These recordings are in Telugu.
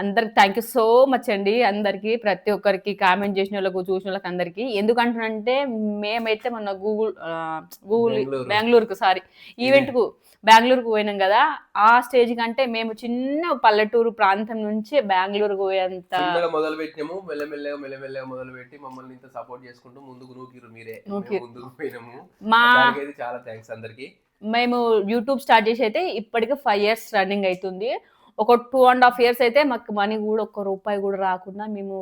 అందరికి థ్యాంక్ యూ సో మచ్ అండి. అందరికి ప్రతి ఒక్కరికి కామెంట్ చేసిన వాళ్ళకు చూసిన వాళ్ళకి అందరికి. ఎందుకంటున్నంటే మేమైతే మొన్న గూగుల్ గూగుల్ బెంగళూరు. బెంగళూరుకు సారీ ఈవెంట్కు బెంగళూరుకు పోయినాం కదా. ఆ స్టేజ్ కంటే మేము చిన్న పల్లెటూరు ప్రాంతం నుంచి బెంగళూరుకు పోయేంత మొదలు పెట్టినాము మెల్లమెల్లగా మెల్లమెల్లగా మొదలు పెట్టి మమ్మల్ని ఇంత సపోర్ట్ చేసుకుంటూ ముందుకు నూకిరు మీరే. ముందుకు పోయినాము. మా చాలా థ్యాంక్స్ అందరికి. మేము యూట్యూబ్ స్టార్ట్ చేసి అయితే ఇప్పటికి ఫైవ్ ఇయర్స్ రన్నింగ్ అవుతుంది. ఒక టూ అండ్ హాఫ్ ఇయర్స్ అయితే మాకు మనీ కూడా ఒక్క రూపాయి కూడా రాకుండా మేము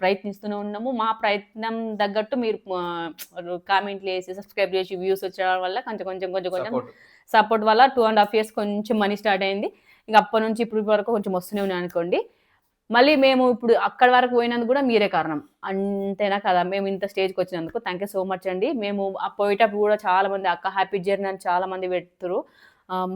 ప్రయత్నిస్తూనే ఉన్నాము. మా ప్రయత్నం తగ్గట్టు మీరు కామెంట్లు వేసి సబ్స్క్రైబ్ చేసి వ్యూస్ వచ్చడం వల్ల కొంచెం కొంచెం కొంచెం కొంచెం సపోర్ట్ వల్ల టూ అండ్ హాఫ్ ఇయర్స్ కొంచెం మనీ స్టార్ట్ అయింది. ఇంకా అప్పటి నుంచి ఇప్పుడు వరకు కొంచెం వస్తూనే ఉన్నాయి అనుకోండి. మళ్ళీ మేము ఇప్పుడు అక్కడి వరకు పోయినందుకు కూడా మీరే కారణం. అంతేనా కదా? మేము ఇంత స్టేజ్కి వచ్చినందుకు. థ్యాంక్ యూ సో మచ్ అండి. మేము ఆ పోయేటప్పుడు కూడా చాలా మంది అక్క హ్యాపీ జర్నీ అని చాలా మంది పెడుతురు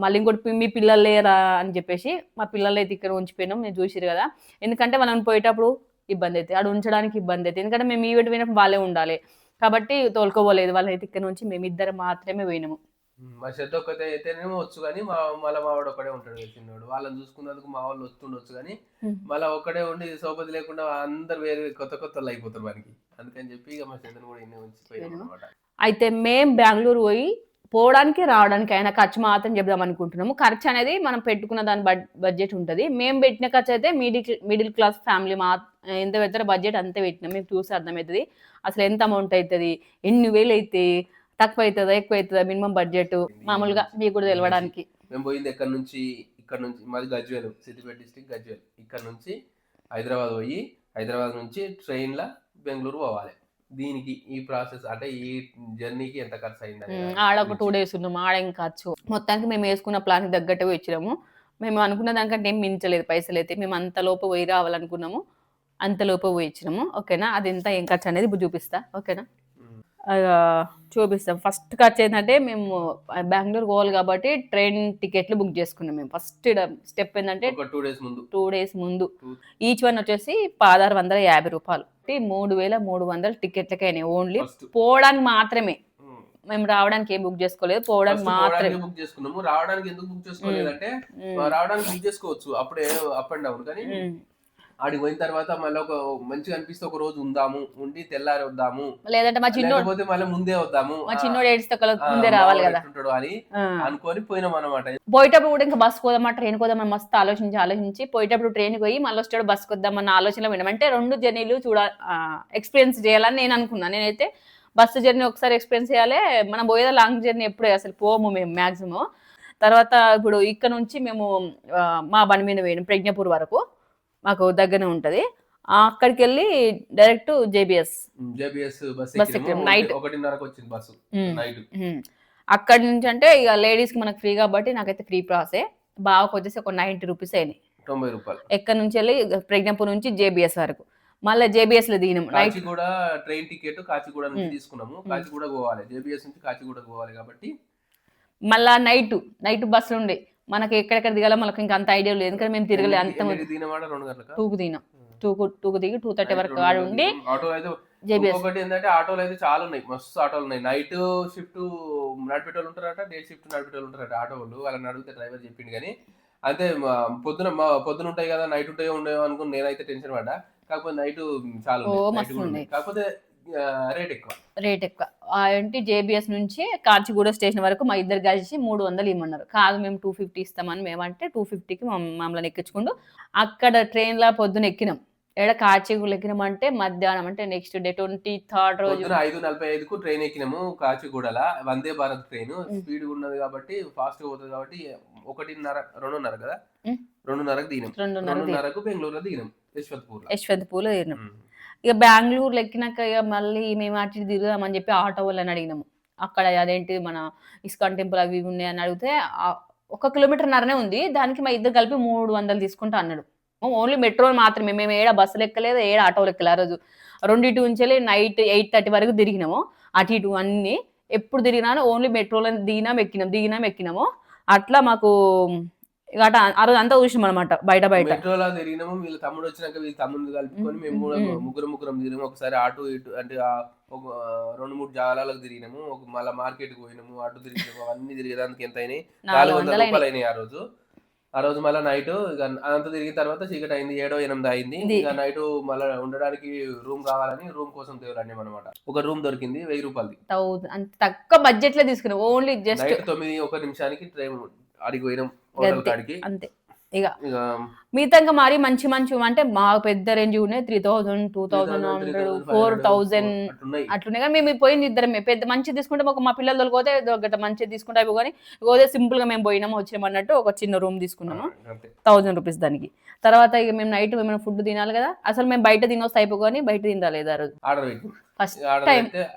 మళ్ళీ ఇంకోటి మీ పిల్లలు లేరా అని చెప్పేసి మా పిల్లలు అయితే ఇక్కడ ఉంచిపోయినాం మీరు చూసిరు కదా. ఎందుకంటే మనం పోయేటప్పుడు ఇబ్బంది అవుతుంది అక్కడ ఉంచడానికి ఇబ్బంది అవుతుంది ఎందుకంటే మేము ఈవెంట్ పోయినప్పుడు వాళ్ళే ఉండాలి. కాబట్టి తోలుకోపోలేదు వాళ్ళైతే ఇక్కడ నుంచి మేము ఇద్దరు మాత్రమే పోయినాము. మా శ్రద్ధ ఒక్కతే అయితేనేమో వచ్చు కానీ మా మళ్ళీ మా వాడు ఒక్కడే ఉంటాడు కదా చిన్నోడు. వాళ్ళని చూసుకున్నందుకు మా వాళ్ళు వస్తుండొచ్చు కానీ. మళ్ళీ ఒక్కడే ఉండి సోపతి లేకుండా అందరు వేరే కొత్త కొత్త వాళ్ళు అయిపోతారు మనకి అందుకని చెప్పి ఇక మా శ్రద్ధను కూడా ఇన్ని ఉంచిపోయాం అనమాట అయితే మేం బెంగళూరు పోయి పోవడానికి రావడానికి అయినా ఖర్చు మాత్రం చెప్దాం అనుకుంటున్నాము. ఖర్చు అనేది మనం పెట్టుకున్న దాని బడ్- బడ్జెట్ ఉంటుంది. మేము పెట్టిన ఖర్చు అయితే మిడిల్ మిడిల్ క్లాస్ ఫ్యామిలీ మా ఎంత పెడతారో బడ్జెట్ అంతే పెట్టినాం. మీకు చూసి అర్థమవుతుంది. అసలు ఎంత అమౌంట్ అవుతుంది ఎన్ని వేలు అయితే తక్కువ అవుతుందా ఎక్కువ అవుతుందా మినిమం బడ్జెట్? మామూలుగా మీకు కూడా తెలవడానికి. మేము పోయింది ఎక్కడ నుంచి? ఇక్కడ నుంచి మాది గజ్వేల్ సిద్దిపేట డిస్టిక్ గజ్వేల్. ఇక్కడ నుంచి హైదరాబాద్ పోయి హైదరాబాద్ నుంచి ట్రైన్లో బెంగళూరు పోవాలి. దీనికి ఈ ప్రాసెస్ అంటే ఈ జర్నీకి ఎంత ఖర్చు అయింది ఆడ ఒక టూ. డేస్ ఉన్నాము ఆడ ఇంకా ఖర్చు? మొత్తానికి మేము వేసుకున్న ప్లాన్ తగ్గట్టు ఇచ్చినాము మేము అనుకున్న దానికంటే ఏం మించలేదు పైసలు అయితే. మేము అంత లోపు పోయి రావాలనుకున్నాము అంత లోపు పోయి ఇచ్చినాము. ఓకేనా? అది ఎంత ఏం ఖర్చు అనేది చూపిస్తా. ఓకేనా? చూపిస్తాం. ఫస్ట్ ఖర్చు ఏంటంటే మేము బెంగళూరు పోవాలి కాబట్టి ట్రైన్ టికెట్లు బుక్ చేసుకున్నాం మేము. ఫస్ట్ స్టెప్ ఏంటంటే టూ డేస్ ముందు. టూ డేస్ ముందు. ఈచ్ వన్ వచ్చేసి పదహారు వందల యాభై రూపాయలు. మూడు వేల మూడు వందల టికెట్లకైనాయి ఓన్లీ పోవడానికి మాత్రమే. మేము రావడానికి ఏం బుక్ చేసుకోలేదు. పోవడానికి మాత్రమే. బుక్ చేసుకున్నాము? రావడానికి ఎందుకు బుక్ చేసుకోలేదంటే. రావడానికి బుక్ చేసుకోవచ్చు. అప్పుడే అప్ అండ్ డౌన్. కానీ. ఆడికి పోయిన తర్వాత మళ్ళీ ఒక మంచిగా అనిపిస్తే ఒక రోజు ఉందాము ఉండి తెల్లారి వద్దాము. లేదంటే మా చిన్నోడు మళ్ళీ ముందే వద్దాము. మా చిన్నోడు ఏడిస్తే ముందే రావాలి కదా. అని. అనుకొని పోయినాం అనమాట పోయేటప్పుడు కూడా ఇంకా బస్ పోదామా ట్రైన్ పోదామా మస్తు ఆలోచించి ఆలోచించి పోయేటప్పుడు ట్రైన్ పోయి మళ్ళీ వచ్చాడు బస్కి వద్దామన్న ఆలోచనలో విన్నాం అంటే రెండు జర్నీలు చూడ ఎక్స్పీరియన్స్ చేయాలని నేను అనుకున్నాను నేనైతే బస్సు జర్నీ ఒకసారి ఎక్స్పీరియన్స్ చేయాలి. మనం పోయేది లాంగ్ జర్నీ ఎప్పుడే అసలు పోము మేము మ్యాక్సిమం తర్వాత ఇప్పుడు ఇక్కడ నుంచి మేము మా బండి మీద పోయినాం ప్రజ్ఞపూర్ వరకు. మాకు దగ్గరనే ఉంటుంది. అక్కడికి వెళ్ళి డైరెక్ట్ జేబిఎస్. JBS bus. ఒకటిన్నరకు వచ్చింది బస్సు. నైట్. అక్కడి నుంచి అంటే ఇక లేడీస్కి మనకు ఫ్రీ కాబట్టి నాకైతే ఫ్రీ ప్రాసే. బావకు వచ్చేసి ఒక నైంటీ రూపీస్ అయినాయి. తొంభై రూపాయలు. ఎక్కడి నుంచి వెళ్ళి ప్రజ్ఞాపూర్ నుంచి జేబిఎస్ వరకు. మళ్ళీ జేబిఎస్లో దిగినాం night. Kacheguda train ticket Kacheguda నుంచి తీసుకున్నాము. కాచిగూడ పోవాలి. జేబిఎస్ నుంచి కాచిగూడ పోవాలి కాబట్టి. మళ్ళా నైట్. నైట్ బస్సు ఉండే మనకి ఎక్కడెక్కడ దిగాలో మనకి ఇంకా అంత ఐడియా లేదు. ఎందుకంటే మేము తిరగలేదు అంత టూకు దిగినాం. టూకు టూకు దిగి టూ థర్టీ వరకు ఆడ ఉండి ఆటో అయితే జేబిఎస్. ఒకటి ఏంటంటే ఆటోలు అయితే చాలా ఉన్నాయి. మస్తు ఆటోలు ఉన్నాయి. నైట్ షిఫ్ట్ నడిపేటోళ్ళు ఉంటారట డే షిఫ్ట్ నడిపేటోళ్ళు ఉంటారట ఆటో వాళ్ళు వాళ్ళని అడిగితే డ్రైవర్ చెప్పిండు కానీ అంతే పొద్దున పొద్దున ఉంటాయి కదా నైట్ ఉంటాయో ఉండేవో అనుకుని నేనైతే టెన్షన్ పడ్డా. కాకపోతే నైట్ చాలా. కాకపోతే రేట్ ఎక్కువ. రేట్ ఎక్కువ. ఏంటి జేబిఎస్ నుంచి కాచిగూడ స్టేషన్ వరకు మా ఇద్దరు కలిసి మూడు వందలు ఇమ్మన్నారు. కాదు మేము టూ ఫిఫ్టీ ఇస్తామని మేమంటే టూ ఫిఫ్టీకి మమ్మల్ని ఎక్కించుకుంటూ అక్కడ ట్రైన్లో పొద్దున ఎక్కినాం. ఎక్కడ కాచిగూడ ఎక్కినామంటే మధ్యాహ్నం అంటే నెక్స్ట్ డే ట్వంటీ థర్డ్ రోజు. ఐదు నలభై ఐదుకు ట్రైన్ ఎక్కినాము కాచిగూడల. వందే భారత్ ట్రైన్ స్పీడ్ ఉన్నది కాబట్టి ఫాస్ట్గా పోతుంది కాబట్టి ఒకటిన్నర రెండున్నర కదా. రెండున్నరకు దిగినాం. రెండున్నర దిగి- రెండున్నరకు బెంగళూరులో దిగినాం. యశ్వంతపూర్ యశ్వంతపూర్లో దిగినాం. ఇక బెంగళూరులో ఎక్కినాక ఇక మళ్ళీ మేము అటు ఇటు తిరుగుదామని చెప్పి ఆటో వాళ్ళని అడిగినాము. అక్కడ అదేంటి మన ఇస్కాన్ టెంపుల్ అవి ఇవి ఉన్నాయి అని అడిగితే ఒక కిలోమీటర్ నరనే ఉంది. దానికి మా ఇద్దరు కలిపి మూడు వందలు తీసుకుంటా అన్నాడు. ఓన్లీ మెట్రో మాత్రమే. మేము ఏడ బస్సులు ఎక్కలేదు ఏడ ఆటోలు ఎక్కలే ఆ రోజు రెండింటి నుంచి నైట్ ఎయిట్ థర్టీ వరకు తిరిగినాము. అటు ఇటు అన్నీ ఎప్పుడు తిరిగినా ఓన్లీ మెట్రోలో దిగినాం ఎక్కినాం దిగినాం ఎక్కినాము. అట్లా మాకు అట ఆ రోజు అంతా చూసినాం అనమాట బయట బయట. మెట్రోలో తిరిగినాము వీళ్ళ తమ్ముడు వచ్చినాక వీళ్ళ తమ్ముడు కలుపుకొని మేము కూడా. ముగ్గురు ముగ్గురం తిరిగాము ఒకసారి అటు ఇటు అంటే ఆ ఒక రెండు మూడు జాగాలకు తిరిగినాము. ఒక మళ్ళీ మార్కెట్ పోయినాము అటు తిరిగినాము అవన్నీ తిరిగేదానికి ఎంత అయినాయి నాలుగు వందల రూపాయలు అయినాయి ఆ రోజు. ఆ రోజు మళ్ళీ నైట్ అదంతా తిరిగిన తర్వాత చీకటి అయింది ఏడో ఎనిమిది అయింది. ఇక నైట్ మళ్ళీ ఉండడానికి రూమ్ కావాలని రూమ్ కోసం తేవాలని అనమాట ఒక రూమ్ దొరికింది వెయ్యి రూపాయలది. అంత తక్కువ బడ్జెట్లో తీసుకున్నాం ఓన్లీ జస్ట్ తొమ్మిది ఒక నిమిషానికి ట్రైన్ అడిగి పోయినాం హోటల్ గంతే. కాడికి. అంతే. ఇక మిగతా ఇంకా మరి మంచి మంచి అంటే మా పెద్ద రేంజ్ ఉన్నాయి three thousand two thousand hundred four thousand అట్లున్నాయి. కానీ మేము పోయింది ఇద్దరమే. పెద్ద మంచి తీసుకుంటే ఒక మా పిల్లలు తోలిపోతే ఒకటి మంచి తీసుకుంటే అయిపో కానీ పోతే సింపుల్గా మేము పోయినాము వచ్చాము అన్నట్టు ఒక చిన్న రూమ్ తీసుకున్నాము. థౌసండ్ రూపీస్ దానికి. తర్వాత ఇక మేము నైట్ ఏమైనా ఫుడ్ తినాలి కదా అసలు మేము బయట తినొస్తే అయిపోయి బయట తినరాలేదు ఆ రోజు. ఫస్ట్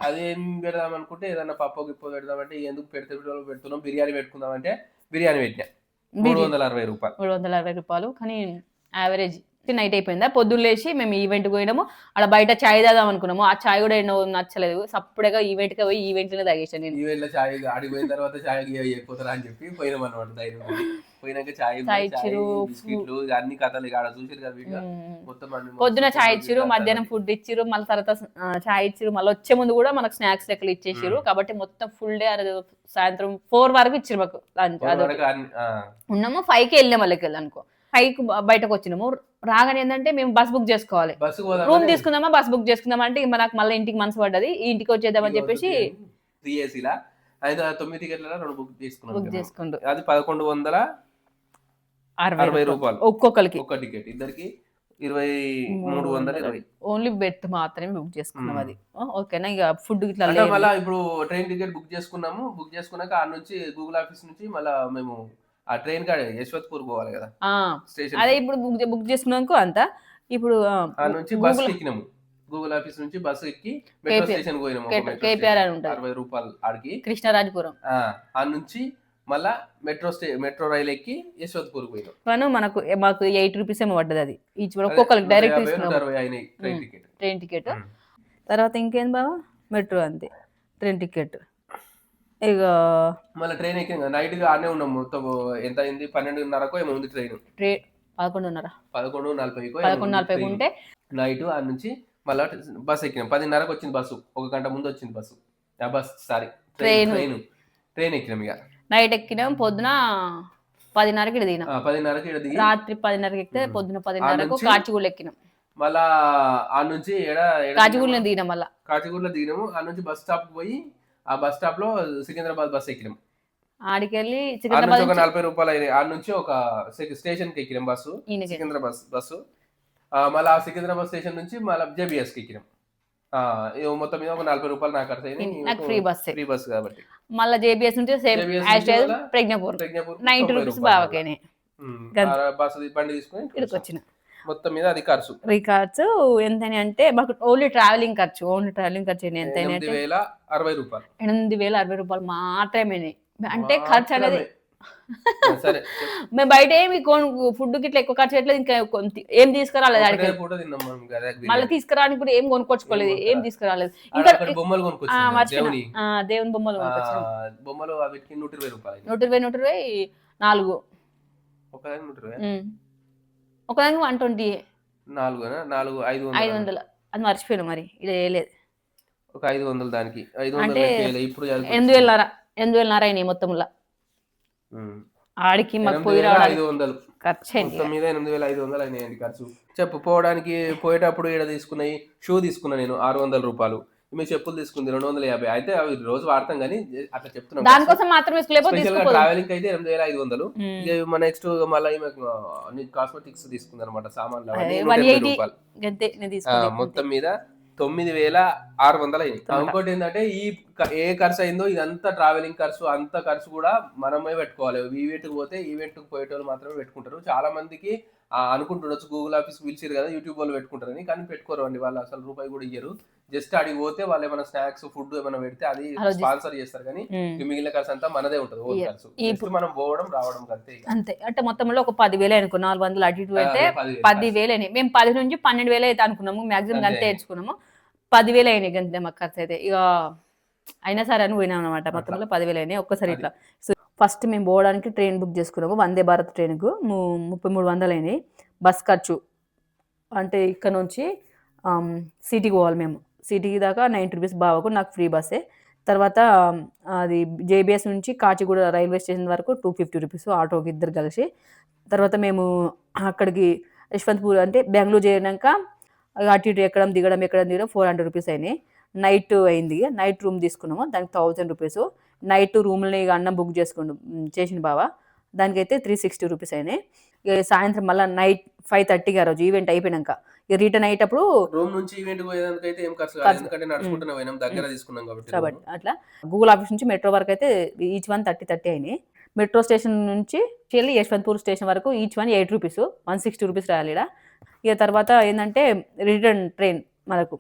అది పెడదాం అనుకుంటే ఏదన్నా పప్పు గిప్పు పెడదామంటే ఎందుకు పెడితే పెడుతున్నాం బిర్యానీ పెట్టుకుందామంటే బిర్యానీ పెట్టినా. మూడు వందల అరవై రూపాయలు. మూడు వందల అరవై రూపాయలు. కానీ యావరేజ్ నైట్ అయిపోయిందా? పొద్దున్న లేచి మేము ఈవెంట్ పోయినాము. అక్కడ బయట చాయ్ తాదాం అనుకున్నాము. ఆ చాయ్ కూడా ఎన్నో నచ్చలేదు. సప్పుడేగా ఈవెంట్కి పోయి ఈవెంట్లోనే తాగేసాను నేను. ఈ వేళ చాయ్ ఆడికి పోయిన తర్వాత చాయ్ అయిపోతారా అని చెప్పి పోయినాం అనమాట. పోయినాక చాయ్ ఇచ్చిరు, బిస్కెట్లు అన్ని కథలు ఆడ చూసారు కదా వీడియో. మొత్తం పొద్దున చాయ్ ఇచ్చిరు. మధ్యాహ్నం ఫుడ్ ఇచ్చిరు మళ్ళీ తర్వాత చాయ్ ఇచ్చిరు మళ్ళీ వచ్చే ముందు కూడా మనకు స్నాక్స్ లెక్కలు ఇచ్చేసిరు. కాబట్టి మొత్తం ఫుల్ డే సాయంత్రం ఫోర్ వరకు ఇచ్చిరు మాకు ఉన్నాము ఫైవ్కి వెళ్ళాము వాళ్ళకి వెళ్ళి అనుకో. ఫైవ్కి బయటకు వచ్చినాము. రాగానే ఏంటంటే మేము బస్ బుక్ చేసుకోవాలి. రూమ్ తీసుకుందామా బస్ బుక్ చేసుకుందామా అంటే మనకు మళ్ళీ ఇంటికి మనసు పడ్డది. ఈ ఇంటికి వచ్చేద్దామని చెప్పేసి తొమ్మిది టికెట్ల రెండు బుక్ చేసుకున్నాం. బుక్. చేసుకుంటూ అది పదకొండు వందల? అరవై రూపాయలు. ఒక్కొక్కరికి. ఒక్క టికెట్. ఇద్దరికి ఇరవై మూడు వందల ఇరవై. ఓన్లీ బెర్త్ మాత్రమే బుక్ చేసుకున్నాం. అది. ఓకేనా? ఇక ఫుడ్ ఇట్లా. మళ్ళీ ఇప్పుడు ట్రైన్ టికెట్ బుక్ చేసుకున్నాము. బుక్ చేసుకున్నాక ఆ నుంచి గూగుల్ ఆఫీస్ నుంచి మళ్ళీ మేము ఆ ట్రైన్ కాడ యశ్వంత్పూర్ పోవాలి కదా. స్టేషన్ అదే ఇప్పుడు బుక్ బుక్ చేసుకున్నాక అంత. ఇప్పుడు ఆ, నుంచి బస్ ఎక్కినాము. గూగుల్ ఆఫీస్ నుంచి బస్సు ఎక్కి మెట్రో స్టేషన్ పోయినాము. స్టేషన్. అని ఉంటది. అరవై రూపాయలు ఆడికి. కృష్ణరాజపురం. ఆ నుంచి మళ్ళా మెట్రో స్టే మెట్రో రైల్ ఎక్కి యశ్వంత్పూర్ పోయినాం. కానీ మనకు మాకు ఎయిట్ రూపీస్ ఏమో పడ్డది అది. ఈచ్ ఒక్కొక్కరికి direct train ticket. Train ticket. తర్వాత ఇంకేం బావా? మెట్రో అంతే ట్రైన్ టికెట్. ఇక మళ్ళీ ట్రైన్ ఎక్కి నైట్గా ఆడనే ఉన్నాం మొత్తం ఎంత అయింది? పన్నెండున్నరకు ఏమో ఉంది ట్రైన్. ట్రే పదకొండున్నర. పదకొండు నలభైకో పదకొండు నలభై ఉంటే? నైట్ ఆ నుంచి మళ్ళా బస్ ఎక్కినాం. పదిన్నరకు వచ్చింది బస్సు ఒక గంట ముందు వచ్చింది బస్సు. ఆ bus sorry Train. Train. Train ఎక్కినాం ఇక నైట్ ఎక్కినాం పొద్దున పదిన్నరకి ఇక్కడ దిగినాం. పదిన్నరకి ఇక్కడ దిగి రాత్రి పదిన్నరకి ఎక్కితే. పొద్దున పదిన్నరకు కాచిగూడ ఎక్కినాం. మళ్ళా ఆ నుంచి కాచిగూడలో దిగినాం మళ్ళా. కాచిగూడలో దిగినాము. ఆ నుంచి బస్ స్టాప్ పోయి ఆ బస్ స్టాప్లో సికింద్రాబాద్ బస్ ఎక్కినాం. ఆడికెళ్ళి సికింద్రాబాద్ ఒక నలభై రూపాయలు అయినాయి. ఆ నుంచి ఒక స్టేషన్కి ఎక్కినాం బస్సు. సికింద్రాబాద్ బస్సు. మళ్ళా ఆ సికింద్రాబాద్ స్టేషన్ నుంచి మళ్ళీ జేబిఎస్కి ఎక్కినాం. మొత్తం మీద ఒక నలభై రూపాయలు నాకు ఖర్చు ఫ్రీ బస్ ఫ్రీ బస్ కాబట్టి. మళ్ళా జేబీఎస్ నుంచి same Pragnapur Pragnapur ninety rupees. బావకేనే bus బండి తీసుకొని ఇక్కడికి మొత్తం మీద అది ఖర్చు. రికార్డ్స్ అంటే మాకు ఓన్లీ ట్రావెలింగ్ ఖర్చు ఓన్లీ ట్రావెలింగ్ ఖర్చు ఎంతని ఎనిమిది వేల అరవై రూపాయలు. ఎనిమిది వేల అరవై రూపాయలు మాత్రమే అంటే ఖర్చు అనేది మేము బయట ఏమి ఫుడ్ గిట్లా ఎక్కువ ఖర్చు పెట్టలేదు ఇంకా ఏం తీసుకురాలేదు బిర్యానీ. మళ్ళీ తీసుకురానికి కూడా ఏం కొనుక్కొచ్చుకోలేదు ఏం తీసుకురాలేదు. ఇంకా బొమ్మలు కొనుక్కొచ్చాం. దేవుని. ఆ, దేవుని బొమ్మలు బొమ్మలు నూట ఇరవై రూపాయలు. నూట ఇరవై నూట ఇరవై నాలుగు. ఒకదానికి వన్ ట్వంటీ. నాలుగు నాలుగు ఐదు ఐదు వందలు. అది మర్చిపోయాను మరి ఇది వేయలేదు. ఒక ఐదు వందలు దానికి. ఐదు వందలు. ఇప్పుడు. ఎనిమిది వేలన్నర ఎనిమిది వేలన్నర అయినాయి మొత్తంలో. ఆడికి మాకు పోయి ఐదు వందలు. ఖర్చు మొత్తం మీద ఎనిమిది వేల ఐదు వందలు అయినాయండి ఖర్చు. చెప్పు పోవడానికి పోయేటప్పుడు ఇక్కడ తీసుకున్నాయి షూ తీసుకున్నా నేను ఆరు వందల రూపాయలు. మీ చెప్పులు తీసుకుంది రెండు వందల యాభై. అయితే అవి రోజు వాడతాం కానీ అట్లా చెప్తున్నాం దానికోసం మాత్రమే ట్రావెలింగ్ అయితే ఎనిమిది వేల ఐదు వందలు. ఇక నెక్స్ట్ మళ్ళీ కాస్మెటిక్స్ తీసుకుంది అనమాట సామాన్లు అవన్నీ అదే, నూట 180 ఎనభై రూపాయలు. గంతే నేను ఆ, తీసుకుంది మొత్తం మీద తొమ్మిది వేల ఆరు వందలు అయింది. ఇంకోటి ఏంటంటే ఈ ఏ ఖర్చు అయిందో ఇదంతా ట్రావెలింగ్ ఖర్చు అంత ఖర్చు కూడా మనమే పెట్టుకోవాలి. ఈవెంట్కి పోతే ఈవెంట్కి పోయేటోళ్ళు మాత్రమే పెట్టుకుంటారు. చాలా మందికి అనుకుంటుండొచ్చు గూగుల్ ఆఫీస్ పిలిచారు కదా యూట్యూబ్ వాళ్ళు పెట్టుకుంటారని కానీ పెట్టుకోరు అండి వాళ్ళు అసలు రూపాయి కూడా ఇయ్యరు. జస్ట్ అడిగి పోతే వాళ్ళు ఏమైనా స్నాక్స్ ఫుడ్ ఏమైనా పెడితే అది. స్పాన్సర్ చేస్తారు కానీ మిగిలిన ఖర్చు అంతా మనదే ఉంటుంది ఖర్చు. Just మనం పోవడం రావడం అంతే. అంతే. అంటే మొత్తంలో ఒక పదివేలు అనుకో నాలుగు వందలు అటు ఇటు అయితే పదివేలు పది. వేలు అయినాయి మేము పది నుంచి పన్నెండు వేలు అయితే అనుకున్నాము మాక్సిమం అంతే. అంతే తెచ్చుకున్నాము. పదివేలు అయినాయి గంతే మాకు ఖర్చు అయితే. ఇక అయినా సరే అని పోయినాం అనమాట మొత్తంలో పదివేలు అయినాయి ఒక్కసారి ఇట్లా. సో ఫస్ట్ మేము పోవడానికి ట్రైన్ బుక్ చేసుకున్నాము. వందే భారత్ ట్రైన్కు ముప్పై మూడు వందలు అయినాయి. బస్ ఖర్చు. అంటే ఇక్కడ నుంచి సిటీకి పోవాలి మేము. సిటీకి దాకా నైంటీ రూపీస్ బావకు నాకు ఫ్రీ బస్సే. తర్వాత అది జేబీఎస్ నుంచి కాచిగూడ రైల్వే స్టేషన్ వరకు టూ ఫిఫ్టీ రూపీస్ ఆటోకి ఇద్దరు కలిసి. తర్వాత మేము అక్కడికి యశ్వంత్పూర్ అంటే బెంగళూరు చేరినాక అటు ఇటు ఎక్కడం దిగడం ఎక్కడం దిగడం ఫోర్ హండ్రెడ్ రూపీస్ అయినాయి. నైట్ అయింది. నైట్ రూమ్ తీసుకున్నాము. దానికి థౌజండ్ రూపీస్. నైట్ రూమ్ని అన్నం బుక్ చేసుకుండు చేసిన బావ. దానికైతే త్రీ సిక్స్టీ రూపీస్ అయినాయి. ఇక సాయంత్రం మళ్ళీ నైట్ ఫైవ్ థర్టీకి ఆ రోజు ఈవెంట్ అయిపోయినాక. ఇక రిటర్న్ అయ్యేటప్పుడు రూమ్ నుంచి ఈవెంట్ పోయేదానికైతే ఏం ఖర్చు ఎందుకంటే నడుచుకుంటూనే పోయినాం. దగ్గర తీసుకున్నాం కాబట్టి కాబట్టి అట్లా. గూగుల్ ఆఫీస్ నుంచి మెట్రో వరకు అయితే ఈచ్ వన్ థర్టీ థర్టీ అయినాయి. మెట్రో స్టేషన్ నుంచి వెళ్ళి యశ్వంత్పూర్ స్టేషన్ వరకు each one eight rupees. One sixty rupees రాయాలి. ఇక తర్వాత ఏంటంటే రిటర్న్ ట్రైన్ మనకు.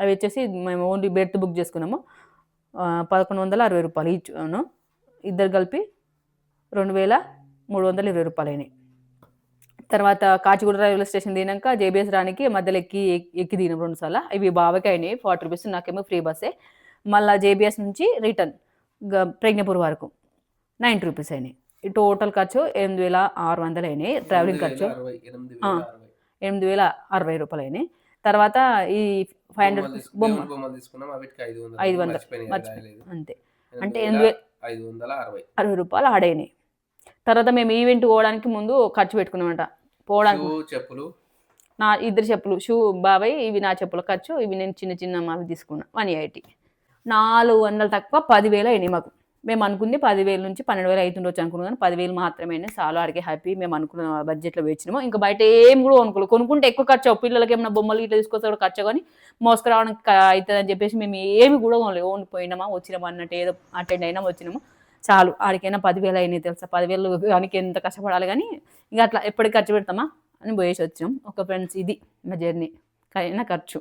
అవి వచ్చేసి మేము ఓన్లీ బెర్త్ బుక్ చేసుకున్నాము. పదకొండు వందల అరవై రూపాయలు ఈచ్. ఇద్దరు కలిపి రెండు వేల మూడు వందల ఇరవై రూపాయలు అయినాయి. తర్వాత కాచిగూడ రైల్వే స్టేషన్ దిగినాక జేబీఎస్ రానికి మధ్యలో ఎక్కి ఎక్కి దిగినాం రెండు సార్లు. ఇవి బావకి అయినాయి ఫార్టీ రూపీస్ నాకేమో ఫ్రీ బస్సే. మళ్ళీ జేబీఎస్ నుంచి రిటర్న్ ప్రజ్ఞపూర్ వరకు నైంటీ రూపీస్ అయినాయి. టోటల్ ఖర్చు ఎనిమిది వేల ఆరు వందలు అయినాయి ట్రావెలింగ్ ఖర్చు. ఎనిమిది. వేల అరవై వేల రూపాయలు అయినాయి తర్వాత ఈ ఫైవ్ హండ్రెడ్ బొమ్మ ఐదు వందలు. అంతే. అంటే వేల ఎనిమిది వే- ఐదు వందల అరవై? రూపాయలు ఆడైనాయి తర్వాత మేము ఈవెంట్ పోవడానికి ముందు ఖర్చు పెట్టుకున్నామంట. పోవడానికి చెప్పులు? నా ఇద్దరు చెప్పులు షూ బాబాయ్ ఇవి నా చెప్పుల ఖర్చు ఇవి నేను చిన్న చిన్న అవి తీసుకున్నా వన్ ఎయిటీ. నాలుగు వందలు తక్కువ పదివేలు అయినాయి మాకు. మేము అనుకుంది పదివేల నుంచి పన్నెండు వేలు అవుతుండొచ్చు అనుకున్నాం కానీ పదివేలు మాత్రమే అయినాయి చాలా ఆడికి హ్యాపీ మేము అనుకున్న బడ్జెట్లో వేచినాము. ఇంకా బయట ఏం కూడా కొనుక్కోలేదు కొనుక్కుంటే ఎక్కువ ఖర్చు పిల్లలకి ఏమైనా బొమ్మలు ఇట్లా తీసుకొస్తే కూడా ఖర్చు కానీ మోసుకురావడానికి అవుతుంది అని చెప్పేసి మేము ఏమి కూడా కొనలేదు. ఓన్ పోయినామా వచ్చినామా అన్నట్టు ఏదో అటెండ్ అయినా వచ్చినాము. చాలు. ఆడికైనా పదివేలు అయినాయి తెలుసా. పదివేలు దానికి ఎంత కష్టపడాలి కానీ ఇంకా అట్లా ఎప్పటికి ఖర్చు పెడతామా అని పోయేసి వచ్చినాం. ఒక ఫ్రెండ్స్ ఇది మా జర్నీ. కైనా ఖర్చు.